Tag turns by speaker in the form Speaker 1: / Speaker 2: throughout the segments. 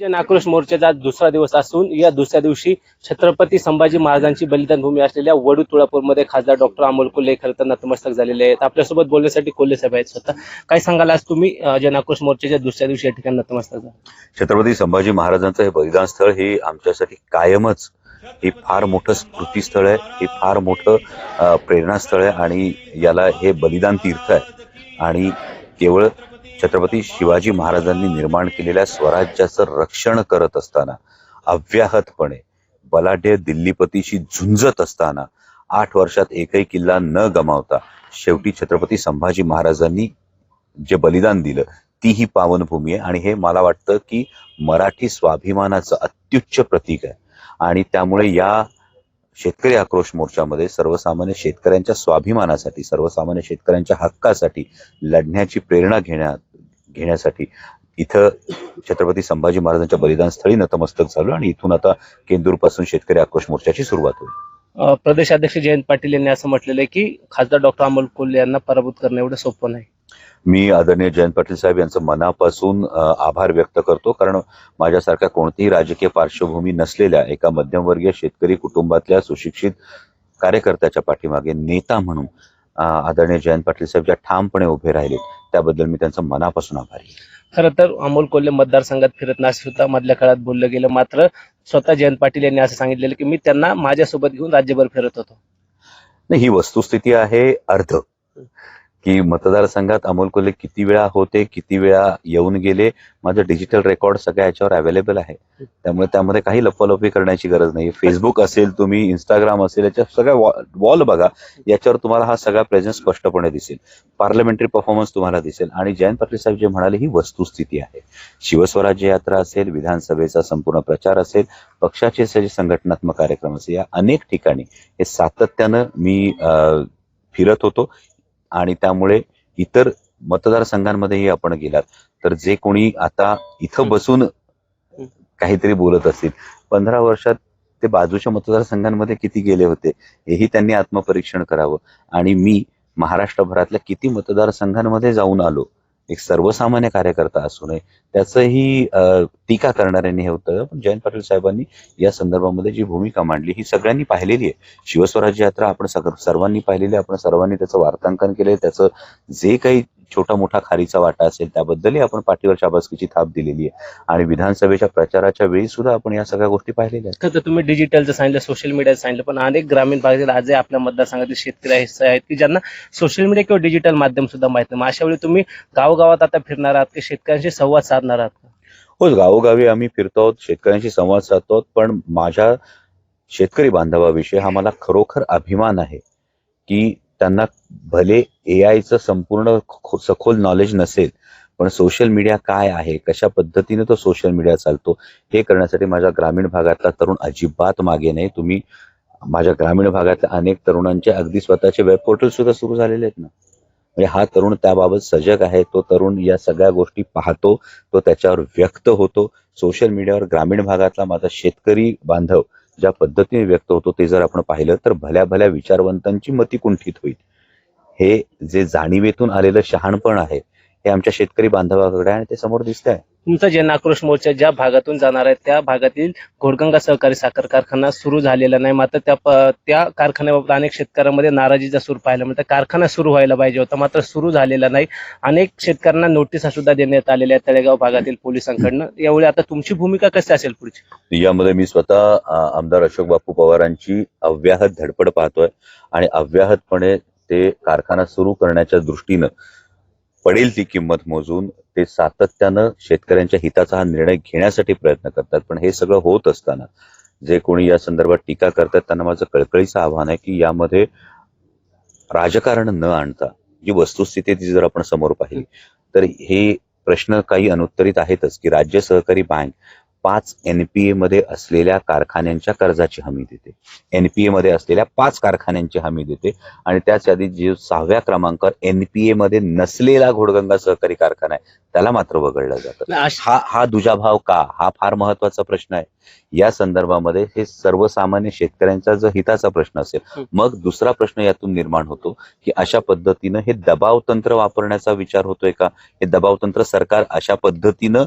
Speaker 1: जन आक्रोश मोर्चाचा आज दुसरा दिवस असून या दुसऱ्या दिवशी छत्रपती संभाजी महाराजांची बलिदान भूमी असलेल्या वडू तुळापूरमध्ये खासदार डॉक्टर अमोल कोल्हे खरं नतमस्तक झालेले आहेत. आपल्यासोबत बोलण्यासाठी कोल्हे साहेब आहेत स्वतः. काय सांगाल आज तुम्ही जन आक्रोश मोर्चाच्या दुसऱ्या दिवशी या ठिकाणी नतमस्तक झाला?
Speaker 2: छत्रपती संभाजी महाराजांचं हे बलिदान स्थळ हे आमच्यासाठी कायमच हे फार मोठं स्मृतीस्थळ आहे. हे फार मोठं प्रेरणास्थळ आहे आणि याला हे बलिदान तीर्थ आहे. आणि केवळ छत्रपती शिवाजी महाराजांनी निर्माण केलेल्या स्वराज्याचं रक्षण करत असताना अव्याहतपणे बलाढ्य दिल्लीपतीशी झुंजत असताना आठ वर्षात एकही किल्ला न गमावता शेवटी छत्रपती संभाजी महाराजांनी जे बलिदान दिलं ती ही पावनभूमी आहे. आणि हे मला वाटतं की मराठी स्वाभिमानाचं अत्युच्च प्रतीक आहे. आणि त्यामुळे या शेतकरी आक्रोश मोर्चामध्ये सर्वसामान्य शेतकऱ्यांच्या स्वाभिमानासाठी सर्वसामान्य शेतकऱ्यांच्या हक्कासाठी लढण्याची प्रेरणा घेण्यात घेण्यासाठी. इथं छत्रपती संभाजी महाराजांच्या बलिदान स्थळी नतमस्तक झालो आणि इथून आता केंदूरपासून शेतकरी आक्रोश मोर्चाची सुरुवात होईल.
Speaker 1: अं, प्रदेश अध्यक्ष जयंत पाटील यांनी असं म्हटलेलं आहे की खासदार डॉक्टर अमोल कोल्हे यांना पराभूत करणं एवढं सोपं नाही.
Speaker 2: मी आदरणीय जयंत पाटील साहेब यांचं मनापासून आभार व्यक्त करतो. कारण माझ्यासारख्या कोणतीही राजकीय पार्श्वभूमी नसलेल्या एका मध्यमवर्गीय शेतकरी कुटुंबातल्या सुशिक्षित कार्यकर्त्याच्या पाठीमागे नेता म्हणून आदरणीय जयंत पाटील साहेब ज्या ठामपणे उभे राहिले त्याबद्दल मी त्यांचं मनापासून आभारी.
Speaker 1: खरं तर अमोल कोल्हे मतदारसंघात फिरत नाही असं सुद्धा मधल्या काळात बोललं गेलं. मात्र स्वतः जयंत पाटील यांनी असं सांगितलेलं की मी त्यांना माझ्यासोबत घेऊन राज्यभर फिरत होतो.
Speaker 2: नाही ही वस्तुस्थिती आहे अर्ध. की मतदारसंघात अमोल कोल्हे किती वेळा होते किती वेळा येऊन गेले? माझं डिजिटल रेकॉर्ड सगळ्या याच्यावर अवेलेबल आहे. त्यामुळे त्यामध्ये काही लपवालपी करण्याची गरज नाही फेसबुक असेल तुम्ही इंस्टाग्राम असेल याच्या सगळ्या वॉल बघा. याच्यावर तुम्हाला हा सगळा प्रेझेन्स स्पष्टपणे दिसेल. पार्लमेंटरी परफॉर्मन्स तुम्हाला दिसेल. आणि जयंत पाटील साहेब जे म्हणाले ही वस्तुस्थिती आहे. शिवस्वराज्य यात्रा असेल विधानसभेचा संपूर्ण प्रचार असेल पक्षाचे जे संघटनात्मक कार्यक्रम असेल या अनेक ठिकाणी हे सातत्यानं मी फिरत होतो. आणि त्यामुळे इतर मतदारसंघांमध्येही आपण गेलात. तर जे कोणी आता इथं बसून काहीतरी बोलत असतील पंधरा वर्षात ते बाजूच्या मतदारसंघांमध्ये किती गेले होते हेही त्यांनी आत्मपरीक्षण करावं. आणि मी महाराष्ट्रभरातल्या किती मतदारसंघांमध्ये जाऊन आलो एक सर्वसामान्य कार्यकर्ता असू नये त्याचंही अं, टीका करणाऱ्यांनी हे होतं पण जयंत पाटील साहेबांनी या संदर्भामध्ये जी भूमिका मांडली ही सगळ्यांनी पाहिलेली आहे. शिवस्वराज्य यात्रा आपण सर्वांनी पाहिलेली आहे. आपण सर्वांनी त्याचं वार्तांकन केलंय. त्याचं जे काही छोटा मोठा खारीचा वाटा असेल त्याबद्दलही आपण पाठीवर शाबासकीची थाप दिलेली आहे. आणि विधानसभेच्या प्रचाराच्या वेळी सुद्धा आपण या सगळ्या गोष्टी पाहिलेल्या आहेत.
Speaker 1: तर तुम्ही डिजिटलचं सांगितलं सोशल मीडियाचं सांगितलं पण अनेक ग्रामीण भागातील आजही आपल्या मतदारसंघातील शेतकरी असे आहेत की ज्यांना सोशल मीडिया किंवा डिजिटल माध्यम सुद्धा माहीत नाही. मग अशा वेळी तुम्ही गावगावात आता फिरणार आहात की शेतकऱ्यांशी संवाद साधणार आहात?
Speaker 2: हो गावोगावी आम्ही फिरतो आहोत शेतकऱ्यांशी संवाद साधतो पण माझ्या शेतकरी बांधवाविषयी हा मला खरोखर अभिमान आहे की त्यांना भले ए आयचं संपूर्ण सखोल नॉलेज नसेल पण सोशल मीडिया काय आहे? कशा पद्धतीने तो सोशल मीडिया चालतो? हे करण्यासाठी माझ्या ग्रामीण भागातला तरुण अजिबात मागे नाही. तुम्ही माझ्या ग्रामीण भागातल्या अनेक तरुणांचे अगदी स्वतःचे वेब पोर्टल सुद्धा सुरू झालेले आहेत ना. म्हणजे हा तरुण त्याबाबत सजग आहे. तो तरुण या सगळ्या गोष्टी पाहतो तो त्याच्यावर व्यक्त होतो. सोशल मीडियावर ग्रामीण भागातला माझा शेतकरी बांधव ज्या पद्धतीने व्यक्त होतो ते जर आपण पाहिलं तर भल्या भल्या विचारवंतांची मती कुंठित होईल. हे जे जाणीवेतून आलेलं शहाणपण आहे हे आमच्या शेतकरी बांधवाकडे आणि ते समोर दिसत आहे.
Speaker 1: तुमचा जन आक्रोश मोर्चा ज्या भागातून जाणार आहे त्या भागातील घोडगंगा सहकारी साखर कारखाना सुरू झालेला नाही. मात्र त्या त्या कारखान्याबाबत अनेक शेतकऱ्यांमध्ये नाराजीचा सूर पाहायला मिळतं कारखाना सुरू व्हायला पाहिजे होता मात्र सुरू झालेला नाही. अनेक शेतकऱ्यांना नोटिसा सुद्धा देण्यात आलेल्या आहेत तळेगाव भागातील पोलिसांकडनं. यावेळी आता तुमची भूमिका कशी असेल पुढची?
Speaker 2: यामध्ये मी स्वतः आमदार अशोक बापू पवारांची अव्याहत धडपड पाहतोय आणि अव्याहतपणे ते कारखाना सुरू करण्याच्या दृष्टीनं पडेल ती किंमत मोजून ते सातत्यानं शेतकऱ्यांच्या हिताचा हा निर्णय घेण्यासाठी प्रयत्न करतात. पण हे सगळं होत असताना जे कोणी या संदर्भात टीका करतात त्यांना माझं कळकळीचं आव्हान आहे की यामध्ये राजकारण न आणता जी वस्तुस्थिती ती जर आपण समोर पाहिली तर हे प्रश्न काही अनुत्तरित आहेतच की राज्य सहकारी बँक पाच एनपीए मध्ये असलेल्या कारखान्यांच्या कर्जाची हमी देते. एनपीए मध्ये असलेल्या पाच कारखान्यांची हमी देते. आणि त्याच यादीत जे सहाव्या क्रमांकावर एनपीए मध्ये नसलेला घोडगंगा सहकारी कारखाना आहे त्याला मात्र वगळलं जातं. हा हा दुजाभाव का? हा फार महत्त्वाचा प्रश्न आहे. या संदर्भामध्ये हे सर्वसामान्य शेतकऱ्यांचा जर हिताचा प्रश्न असेल. मग दुसरा प्रश्न यातून निर्माण होतो की अशा पद्धतीनं हे दबाव तंत्र वापरण्याचा विचार होतोय का? हे दबाव तंत्र सरकार अशा पद्धतीनं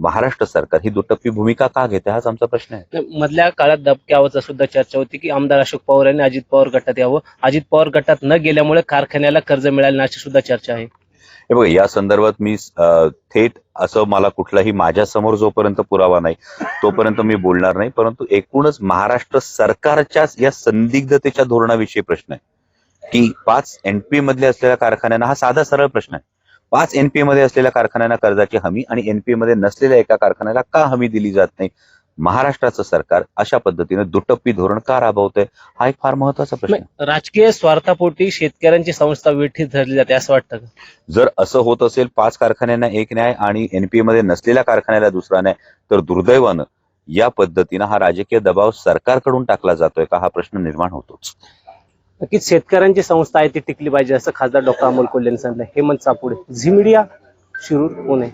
Speaker 2: महाराष्ट्र सरकार ही दुटप्पी भूमिका का घेते? हाच आमचा प्रश्न आहे.
Speaker 1: मधल्या काळात दबक्यावरचा सुद्धा चर्चा होती की आमदार अशोक पवार यांनी अजित पवार गटात यावं. अजित पवार गटात न गेल्यामुळे कारखान्याला कर्ज मिळाले नाही अशी सुद्धा चर्चा आहे.
Speaker 2: हे बघा या संदर्भात मी थेट असं मला कुठलाही माझ्यासमोर जोपर्यंत पुरावा नाही तोपर्यंत मी बोलणार नाही. परंतु एकूणच महाराष्ट्र सरकारच्याच या संदिग्धतेच्या धोरणाविषयी प्रश्न आहे. की पाच एनपीए मधले असलेल्या कारखान्यांना हा साधा सरळ प्रश्न आहे. पाच एनपीए मध्ये असलेल्या कारखान्यांना कर्जाची हमी आणि एनपीए मध्ये नसलेल्या एका कारखान्याला का हमी दिली जात नाही? महाराष्ट्राचं सरकार अशा पद्धतीने दुटप्पी धोरण का राबवतंय? हा एक फार महत्त्वाचा प्रश्न
Speaker 1: राजकीय स्वार्थापोटी शेतकऱ्यांची संस्था वेठीत धरली जाते असं वाटतं का?
Speaker 2: जर असं होत असेल पाच कारखान्यांना एक न्याय आणि एनपीए मध्ये नसलेल्या कारखान्याला दुसरा न्याय तर दुर्दैवानं या पद्धतीनं हा राजकीय दबाव सरकारकडून टाकला जातोय का हा प्रश्न निर्माण होतोच.
Speaker 1: नक्कीच शेतकऱ्यांची संस्था आहे ती टिकली पाहिजे असं खासदार डॉक्टर अमोल कोल्हे यांनी सांगितलं. हेमंत सापुडे झी मीडिया शिरूर पुणे.